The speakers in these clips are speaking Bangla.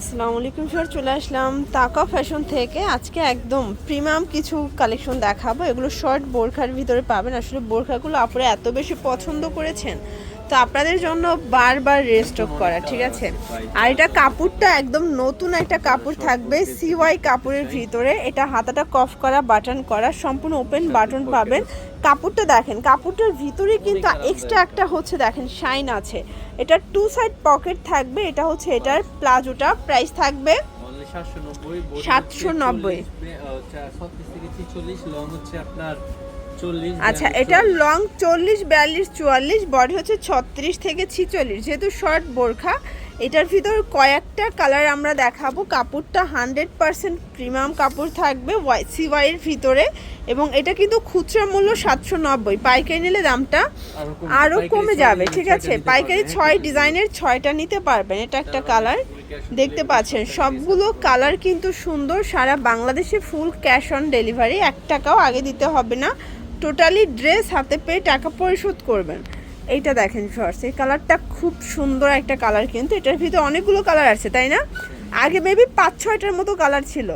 আসসালামু আলাইকুম স্যার চলে আসলাম তাকা ফ্যাশন থেকে। আজকে একদম প্রিমিয়াম কিছু কালেকশন দেখাবো। এগুলো শর্ট বোরখার ভিতরে পাবেন। আসলে বোরখাগুলো আপনারা এত বেশি পছন্দ করেছেন তো আপনাদের জন্য বারবার রেস্টক করা ঠিক আছে? আর এটা কাপড়টা একদম নতুন একটা কাপড় থাকবে সিওয়াই কাপড়ের ভিতরে। এটা হাতাটা কফ করা বাটন করা সম্পূর্ণ ওপেন বাটন পাবেন। কাপড়টা দেখেন কাপড়টার ভিতরে কিন্তু এক্সট্রা একটা হচ্ছে দেখেন শাইন আছে। এটা টু সাইড পকেট থাকবে এটা হচ্ছে এটার প্লাজোটা প্রাইস থাকবে Only 790 790 ছত্রিশ থেকে লং হচ্ছে আপনার আচ্ছা এটা লং চল্লিশ। বিয়াল্লিশ চুয়াল্লিশ বডি হচ্ছে ছত্রিশ থেকে ছিচল্লিশ। যেহেতু শর্ট বোরখা এটার ভিতর কয়েকটা কালার আমরা দেখাবো। কাপড়টা হান্ড্রেড পার্সেন্ট প্রিমিয়াম কাপড় থাকবে ওয়াই সিওয়াইয়ের ভিতরে এবং এটা কিন্তু খুচরা মূল্য সাতশো নব্বই। পাইকারি নিলে দামটা আরও কমে যাবে ঠিক আছে? পাইকারি ছয় ডিজাইনের ছয়টা নিতে পারবেন। এটা একটা কালার দেখতে পাচ্ছেন। সবগুলো কালার কিন্তু সুন্দর সারা বাংলাদেশে ফুল ক্যাশ অন ডেলিভারি এক টাকাও আগে দিতে হবে না। টোটালি ড্রেস, হাতে পেয়ে টাকা পরিশোধ করবেন। এইটা দেখেন শর্টস এই কালারটা খুব সুন্দর একটা কালার কিন্তু। এটার ভিতরে অনেকগুলো কালার আছে, তাই না? আগে মেবি পাঁচ, ছয়টার মতো কালার ছিল।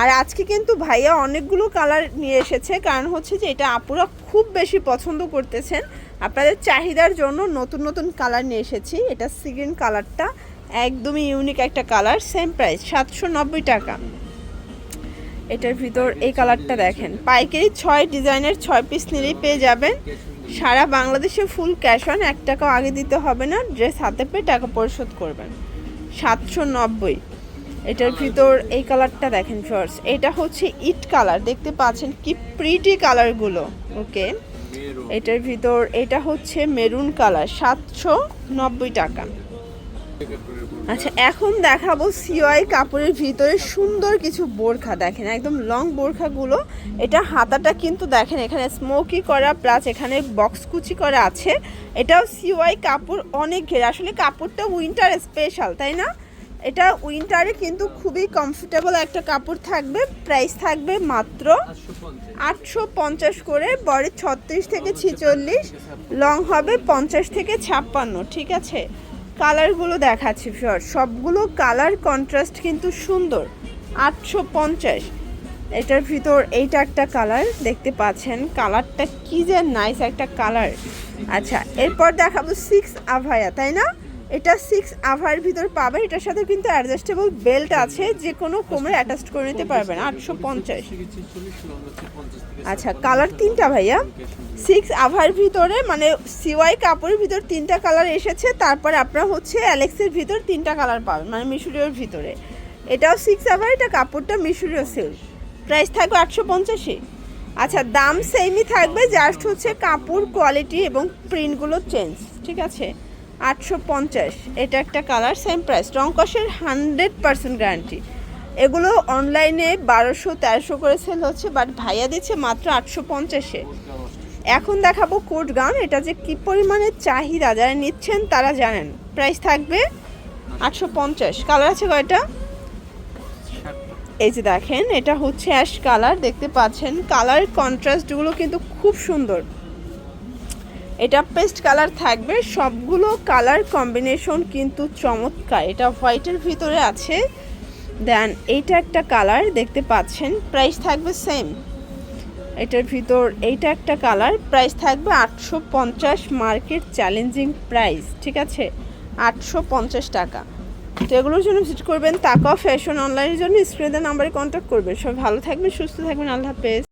আর আজকে কিন্তু ভাইয়া অনেকগুলো কালার নিয়ে এসেছে। কারণ হচ্ছে যে এটা আপুরা খুব বেশি পছন্দ করতেছেন। আপনাদের চাহিদার জন্য নতুন নতুন কালার নিয়ে এসেছি। এটা সিগ্রিন কালারটা একদমই ইউনিক একটা কালার সেম প্রাইস সাতশো নব্বই টাকা। এটার ভিতর এই কালারটা দেখেন। পাইকারি ছয় ডিজাইনের ছয় পিস নিলেই পেয়ে যাবেন। সারা বাংলাদেশে ফুল ক্যাশ অন এক টাকাও আগে দিতে হবে না ড্রেস হাতে পেয়ে টাকা পরিশোধ করবেন। সাতশো নব্বই। এটার ভিতর এই কালারটা দেখেন ফার্স এটা হচ্ছে ইট কালার। দেখতে পাচ্ছেন কি প্রিটি কালারগুলো ওকে। এটার ভিতর এটা হচ্ছে মেরুন কালার, সাতশো নব্বই টাকা। আচ্ছা এখন দেখাবো সিওয়াই কাপড়ের ভিতরে সুন্দর কিছু বোরখা, দেখেন, একদম লং বোরখাগুলো। এটা হাতাটা কিন্তু দেখেন, এখানে স্মোকি করা প্লাস এখানে বক্স কুচি করা আছে। এটাও সিওয়াই কাপড় অনেক ঘের। আসলে কাপড়টা উইন্টার স্পেশাল তাই না? এটা উইন্টারে কিন্তু খুবই কমফোর্টেবল একটা কাপড় থাকবে প্রাইস থাকবে মাত্র আটশো পঞ্চাশ করে, বডি ছত্রিশ থেকে ছিচল্লিশ লং হবে পঞ্চাশ থেকে ছাপ্পান্ন, ঠিক আছে? কালারগুলো দেখাচ্ছি ফিওর সবগুলো কালার কন্ট্রাস্ট কিন্তু সুন্দর। আটশো পঞ্চাশ। এটার ভিতর এইটা একটা কালার দেখতে পাচ্ছেন। কালারটা কি যে নাইস একটা কালার আচ্ছা এরপর দেখাবো সিক্স আভায়া, তাই না? এটা সিক্স আভার ভিতর পাবেন এটার সাথে কিন্তু অ্যাডজাস্টেবল বেল্ট আছে যে কোনো কোমরে অ্যাটাচ করে নিতে পারবেন, আটশো পঞ্চাশ। আচ্ছা কালার তিনটা ভাইয়া। সিক্স আভার ভিতরে মানে সিওয়াই কাপড়ের ভিতর তিনটা কালার এসেছে, তারপরে আপনারা হচ্ছে অ্যালেক্সের ভিতর তিনটা কালার পাবেন মানে মিশরীয়র ভিতরে। এটাও সিক্স আভার, এটা কাপড়টা মিশরীয় সিল্ক প্রাইস থাকবে আটশো পঞ্চাশে। আচ্ছা দাম সেমই থাকবে জাস্ট হচ্ছে কাপড় কোয়ালিটি এবং প্রিন্টগুলো চেঞ্জ ঠিক আছে? আটশো পঞ্চাশ। এটা একটা কালার সেম প্রাইস রংকসের হান্ড্রেড পার্সেন্ট গ্যারান্টি এগুলো অনলাইনে বারোশো, তেরোশো করে সেল হচ্ছে বাট ভাইয়া দিচ্ছে মাত্র আটশো পঞ্চাশে। এখন দেখাবো কোট গান, এটা যে কি পরিমাণে চাহিদা। যারা নিচ্ছেন তারা জানেন। প্রাইস থাকবে আটশো পঞ্চাশ। কালার আছে কয়টা? এই যে দেখেন, এটা হচ্ছে অ্যাশ কালার দেখতে পাচ্ছেন। কালার কন্ট্রাস্টগুলো কিন্তু খুব সুন্দর। এটা পেস্ট কালার থাকবে। সবগুলো কালার কম্বিনেশন কিন্তু চমৎকার। এটা হোয়াইটের ভিতরে আছে। দেন এইটা একটা কালার দেখতে পাচ্ছেন। প্রাইস থাকবে সেম এটার ভিতর এইটা একটা কালার। প্রাইস থাকবে আটশো পঞ্চাশ মার্কেট চ্যালেঞ্জিং প্রাইস, ঠিক আছে? আটশো পঞ্চাশ টাকা। তো এগুলোর জন্য ভিজিট করবেন। তাকা ফ্যাশন অনলাইনের জন্য। স্ক্রিনের নাম্বারে কন্ট্যাক্ট করবেন। সবাই ভালো থাকবেন, সুস্থ থাকবেন। আল্লাহ হাফেজ।